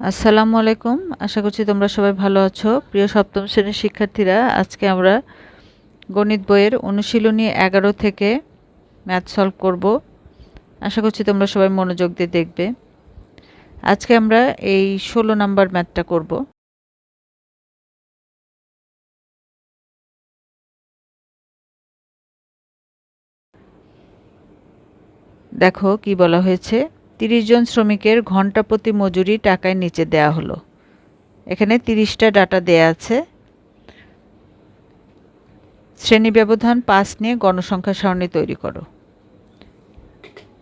আসসালামু আলাইকুম। আশা করছি তোমরা সবাই ভালো আছো। প্রিয় সপ্তম শ্রেণির শিক্ষার্থীরা, আজকে আমরা গণিত বইয়ের অনুশীলনী এগারো থেকে ম্যাথ সলভ করব। আশা করছি তোমরা সবাই মনোযোগ দিয়ে দেখবে। আজকে আমরা এই ষোলো নাম্বার ম্যাথটা করব। দেখো কি বলা হয়েছে তিরিশ জন শ্রমিকের ঘণ্টা প্রতি মজুরি টাকায় নিচে দেয়া হলো। এখানে তিরিশটা ডাটা দেয়া আছে। শ্রেণি ব্যবধান পাঁচ নিয়ে গণসংখ্যা সারণী তৈরি করো।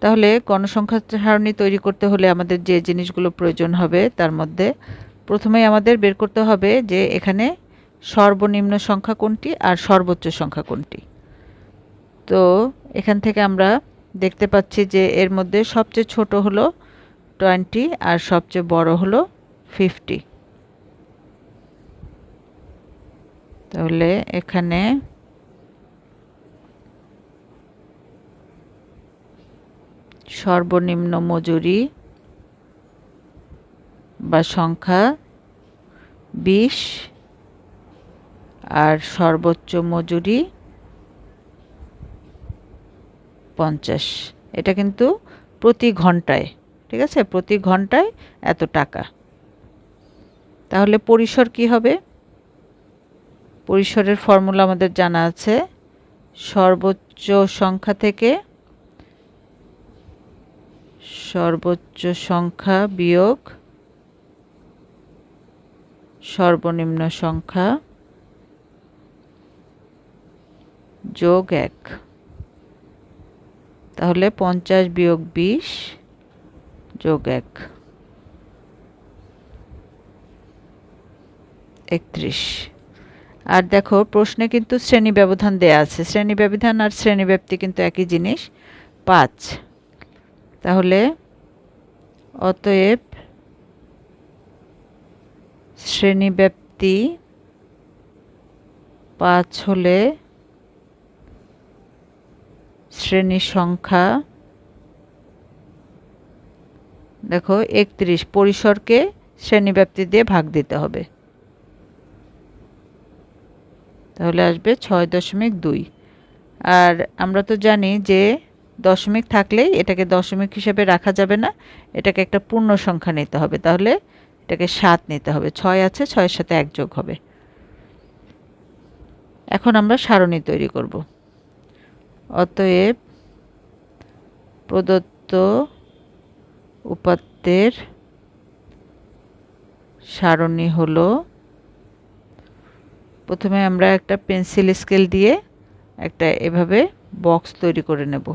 তাহলে গণসংখ্যা সারণী তৈরি করতে হলে আমাদের যে জিনিসগুলো প্রয়োজন হবে তার মধ্যে প্রথমেই আমাদের বের করতে হবে যে এখানে সর্বনিম্ন সংখ্যা কোনটি আর সর্বোচ্চ সংখ্যা কোনটি। তো এখান থেকে আমরা দেখতে পাচ্ছি যে এর মধ্যে সবচেয়ে ছোট হলো টোয়েন্টি আর সবচেয়ে বড় হলো ফিফটি। তাহলে এখানে সর্বনিম্ন মজুরি বা সংখ্যা বিশ আর সর্বোচ্চ মজুরি পঞ্চাশ। এটা কিন্তু প্রতি ঘন্টায়, ঠিক আছে? প্রতি ঘন্টায় এত টাকা। তাহলে পরিসর কি হবে? পরিসরের ফর্মুলা আমাদের জানা আছে। সর্বোচ্চ সংখ্যা থেকে সর্বোচ্চ সংখ্যা বিয়োগ সর্বনিম্ন সংখ্যা যোগ এক। তাহলে পঞ্চাশ বিয়োগ বিশ যোগ এক। একত্রিশ। আর দেখো, প্রশ্নে কিন্তু শ্রেণি ব্যবধান দেয়া আছে। শ্রেণি ব্যবধান আর শ্রেণি ব্যাপ্তি কিন্তু একই জিনিস। পাঁচ। তাহলে অতএব শ্রেণি ব্যাপ্তি পাঁচ হলে শ্রেণির সংখ্যা, দেখো, একত্রিশ। পরিসরকে শ্রেণীব্যাপ্তি দিয়ে ভাগ দিতে হবে। তাহলে আসবে ছয় দশমিক দুই। আর আমরা তো জানি যে দশমিক থাকলেই এটাকে দশমিক হিসেবে রাখা যাবে না, এটাকে একটা পূর্ণ সংখ্যা নিতে হবে। তাহলে এটাকে সাত নিতে হবে। ছয় আছে, ছয়ের সাথে এক যোগ হবে। এখন আমরা সারণী তৈরি করব। অতএব প্রদত্ত উপাত্তের সারণী হলো, প্রথমে আমরা একটা পেন্সিল স্কেল দিয়ে একটা এভাবে বক্স তৈরি করে নেব।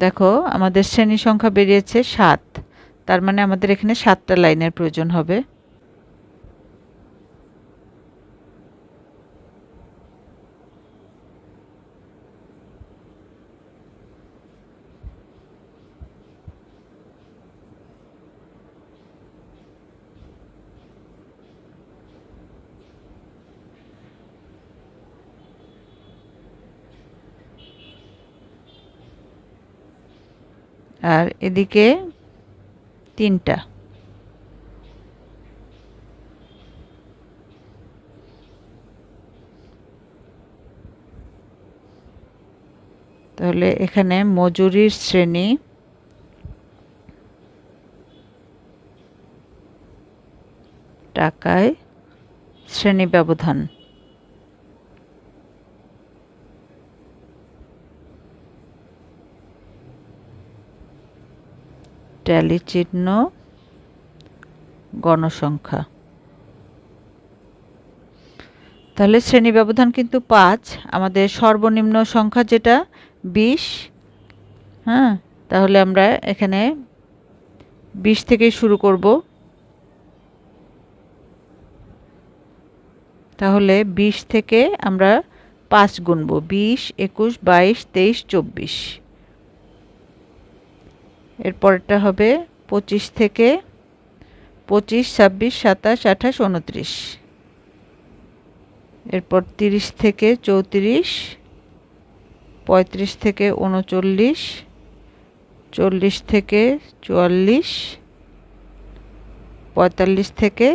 দেখো আমাদের শ্রেণি সংখ্যা বেরিয়েছে সাত। তার মানে আমাদের এখানে সাতটা লাইনের প্রয়োজন হবে। আর এদিকে তিনটা। তাহলে এখানে মজুরির শ্রেণি। টাকায় শ্রেণি ব্যবধান। ট্যালি চিহ্ন গণসংখ্যা। তাহলে শ্রেণি ব্যবধান কিন্তু পাঁচ, আমাদের সর্বনিম্ন সংখ্যা যেটা, বিশ হ্যাঁ? তাহলে আমরা এখানে বিশ থেকে শুরু করব। তাহলে বিশ থেকে আমরা পাঁচ গুনব, বিশ, একুশ, বাইশ, তেইশ, চব্বিশ। এরপরটা হবে পঁচিশ থেকে পঁচিশ, ছাব্বিশ, সাতাশ, আঠাশ, উনত্রিশ। এরপর তিরিশ থেকে চৌত্রিশ, পঁয়ত্রিশ থেকে উনচল্লিশ, চল্লিশ থেকে চুয়াল্লিশ, পঁয়তাল্লিশ থেকে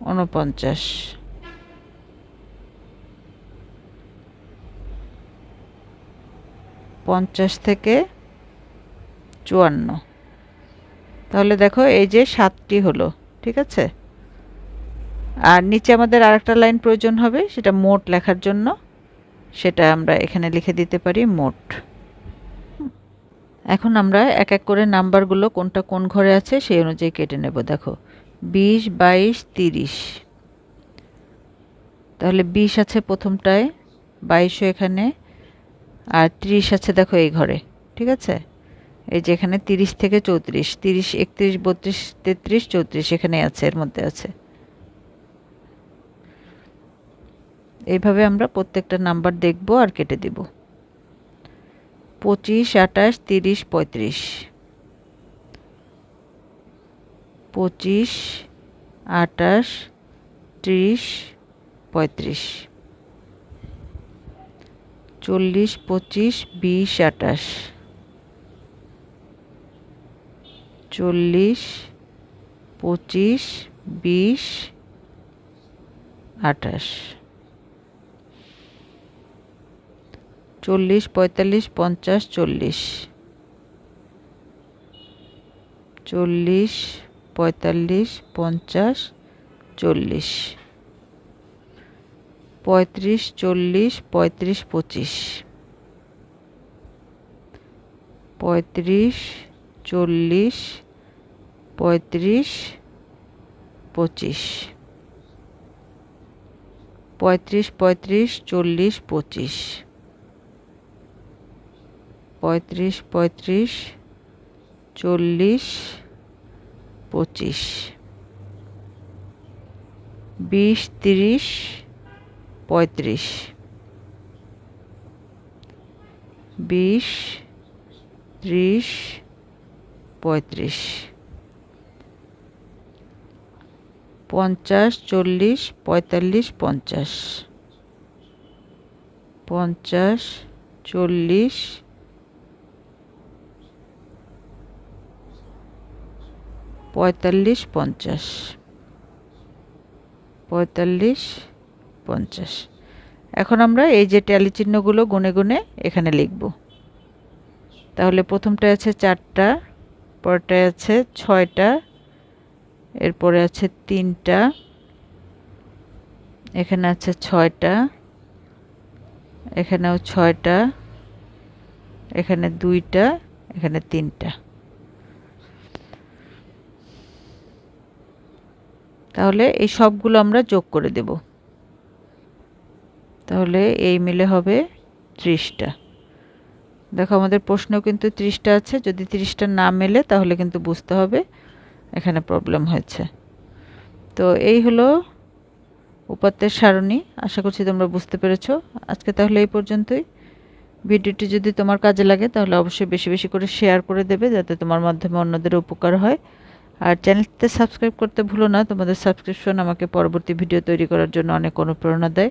উনপঞ্চাশ পঞ্চাশ থেকে চুয়ান্ন। তাহলে দেখো এই যে সাতটি হলো, ঠিক আছে? আর নিচে আমাদের আরেকটা লাইন প্রয়োজন হবে, সেটা মোট লেখার জন্য। সেটা আমরা এখানে লিখে দিতে পারি মোট। এখন আমরা এক এক করে নাম্বারগুলো কোনটা কোন ঘরে আছে সেই অনুযায়ী কেটে নেব, দেখো। বিশ, বাইশ, তিরিশ। তাহলে বিশ আছে প্রথমটায়, বাইশও এখানে আর তিরিশ আছে দেখো এই ঘরে, ঠিক আছে? এই যে এখানে তিরিশ থেকে চৌত্রিশ, তিরিশ, একত্রিশ, বত্রিশ, তেত্রিশ, চৌত্রিশ এখানে আছে, এর মধ্যে আছে। এইভাবে আমরা প্রত্যেকটা নাম্বার দেখব আর কেটে দিব। পঁচিশ, আঠাশ, তিরিশ, পঁয়ত্রিশ। পঁচিশ, আঠাশ, ত্রিশ, পঁয়ত্রিশ। চল্লিশ, পঁচিশ, বিশ, আঠাশ। চল্লিশ, পঁচিশ, বিশ, আঠাশ। চল্লিশ, পঁয়তাল্লিশ, পঞ্চাশ, চল্লিশ। চল্লিশ, পঁয়তাল্লিশ, পঞ্চাশ, চল্লিশ। পঁয়ত্রিশ, চল্লিশ, পঁয়ত্রিশ, পঁচিশ। পঁয়ত্রিশ, চল্লিশ, পঁয়ত্রিশ, পঁচিশ। পঁয়ত্রিশ পঁয়ত্রিশ, চল্লিশ, পঁচিশ। পঁয়ত্রিশ পঁয়ত্রিশ, চল্লিশ, পঁচিশ। বিশ, তিরিশ পঁয়ত্রিশ। বিশ ত্রিশ পঁয়ত্রিশ। পঞ্চাশ চল্লিশ পঁয়তাল্লিশ পঞ্চাশ। পঞ্চাশ চল্লিশ। পঁয়তাল্লিশ পঞ্চাশ। পঁয়তাল্লিশ পঞ্চাশ। এখন আমরা এই যে ট্যালি চিহ্নগুলো গুনে গুনে এখানে লিখব। তাহলে প্রথমটা আছে চারটা পরটায় আছে ছয়টা, এরপরে আছে তিনটা, এখানে আছে ছয়টা, এখানেও ছয়টা, এখানে দুইটা, এখানে তিনটা। তাহলে এই সবগুলো আমরা যোগ করে দেব। তাহলে এই মিলে হবে ত্রিশটা। দেখো আমাদের প্রশ্ন কিন্তু ত্রিশটা আছে, যদি ত্রিশটা না মেলে তাহলে কিন্তু বুঝতে হবে এখানে প্রবলেম হয়েছে। তো এই হলো উপাত্তের সারণী, আশা করছি তোমরা বুঝতে পেরেছ। আজকে তাহলে এই পর্যন্তই। ভিডিওটি যদি তোমার কাজে লাগে তাহলে অবশ্যই বেশি বেশি করে শেয়ার করে দেবে যাতে তোমার মাধ্যমে অন্যদের উপকার হয়। আর চ্যানেলটিতে সাবস্ক্রাইব করতে ভুলো না, তোমাদের সাবস্ক্রিপশন আমাকে পরবর্তী ভিডিও তৈরি করার জন্য অনেক অনুপ্রেরণা দেয়।